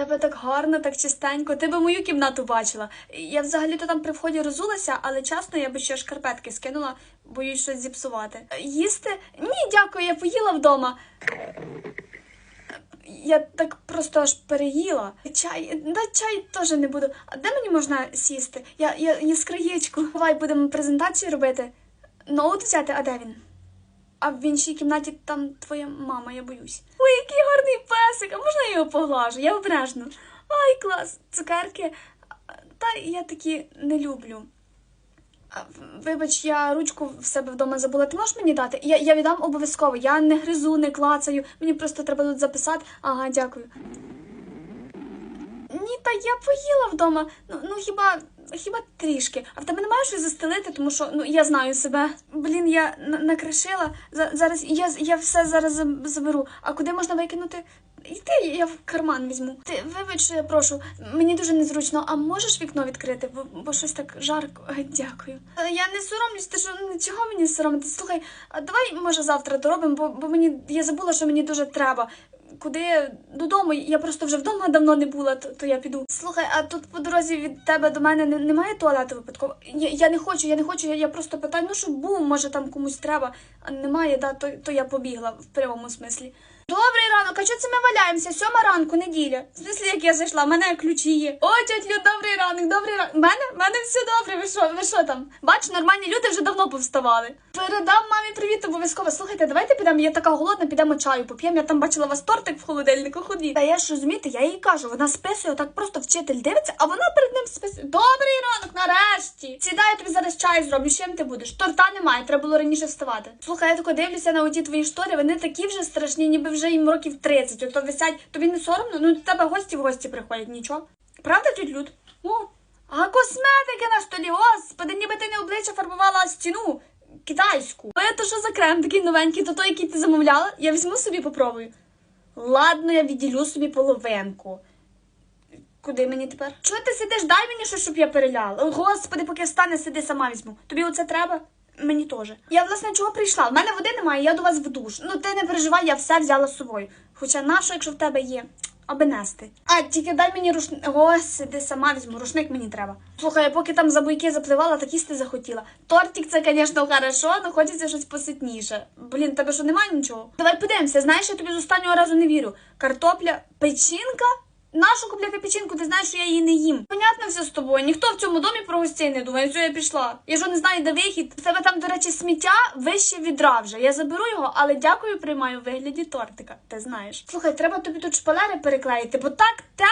Тебе так гарно, так чистенько. Ти би мою кімнату бачила. Я взагалі-то там при вході розулася, але чесно, я би ще шкарпетки скинула, боюсь щось зіпсувати. Їсти? Ні, дякую, я поїла вдома. Я так просто аж переїла. Чай, да чай теж не буду. А де мені можна сісти? Я, я, я з краєчку. Давай будемо презентацію робити. Ноут взяти, а де він? А в іншій кімнаті там твоя мама, я боюсь. Ой, який гарний можна я його поглажу? Я обережно. Ай, клас, цукерки. Та я такі не люблю. Вибач, я ручку в себе вдома забула. Ти можеш мені дати? Я, я віддам обов'язково. Я не гризу, не клацаю. Мені просто треба тут записати. Ага, дякую. Ні, та я поїла вдома. Ну, ну хіба, хіба трішки. А в тебе немає щось застелити, тому що ну я знаю себе. Блін, я накришила. За- зараз я, я все зараз заберу. А куди можна викинути? Йди, я в карман візьму. Ти вибач, що я прошу. Мені дуже незручно. А можеш вікно відкрити? Бо, бо щось так жарко. Дякую. Е, Я не соромлюсь, ти що ну, чого мені соромитись? Слухай, а давай може завтра доробимо, бо, бо мені я забула, що мені дуже треба. Куди додому? Я просто вже вдома давно не була, то, то я піду. Слухай, а тут по дорозі від тебе до мене не, немає туалету випадково? Я, я не хочу, я не хочу, я, я просто питаю, ну щоб був, може там комусь треба, а немає, да, то, то я побігла в прямому смислі. Добрий що це ми валяємося? Сьома ранку, неділя. Смислі, як я зайшла, в мене ключі є. О, тьоть добрий ранок, добрий ранок. Мене, мене все добре. Ви що, ви що там? Бач, нормальні люди вже давно повставали. Передам мамі привіт обов'язково. Слухайте, давайте підемо. Я така голодна, підемо чаю поп'ємо. Я там бачила вас тортик в холодильнику. Ходіть. Та я ж розумієте, я їй кажу, вона списує, отак просто вчитель дивиться, а вона перед ним списує. Добрий ранок, нарешті. Сідай, я тобі зараз чай зроблю. Чим ти будеш? Торта немає, треба було раніше вставати. Слухай, я тако дивлюся на оті твої штори, вони такі вже страшні, ніби вже їм років 30. Ото висять. Тобі не соромно? Ну до тебе гості в гості приходять, нічого. Правда, тють Люд? О, а косметики на столі, господи, ніби ти не обличчя фарбувала стіну китайську. А то що за крем такий новенький, то той, який ти замовляла, я візьму собі попробую. Ладно, я відділю собі половинку. Куди мені тепер? Чого ти сидиш? Дай мені щось, щоб я переляла. Господи, поки встане, сиди сама візьму. Тобі оце треба? Мені теж. Я власне чого прийшла? В мене води немає, я до вас в душ. Ну ти не переживай, я все взяла з собою. Хоча нащо, якщо в тебе є? Аби нести. А, тільки дай мені рушник. Господи, сама візьму, рушник мені треба. Слухай, я поки там за буйки запливала, так їсти захотіла. Тортик це, звісно, хорошо, але хочеться щось поситніше. Блін, тебе що немає нічого? Давай подивимося, знаєш, я тобі з останнього разу не вірю. Картопля, печінка. Нашу купляти печінку, ти знаєш, що я її не їм. Понятно все з тобою. Ніхто в цьому домі про гостей не думає. Все, я пішла. Я ж не знаю, де вихід. В тебе там, до речі, сміття вище відра вже. Я заберу його, але дякую, приймаю в вигляді тортика. Ти знаєш. Слухай, треба тобі тут шпалери переклеїти, бо так те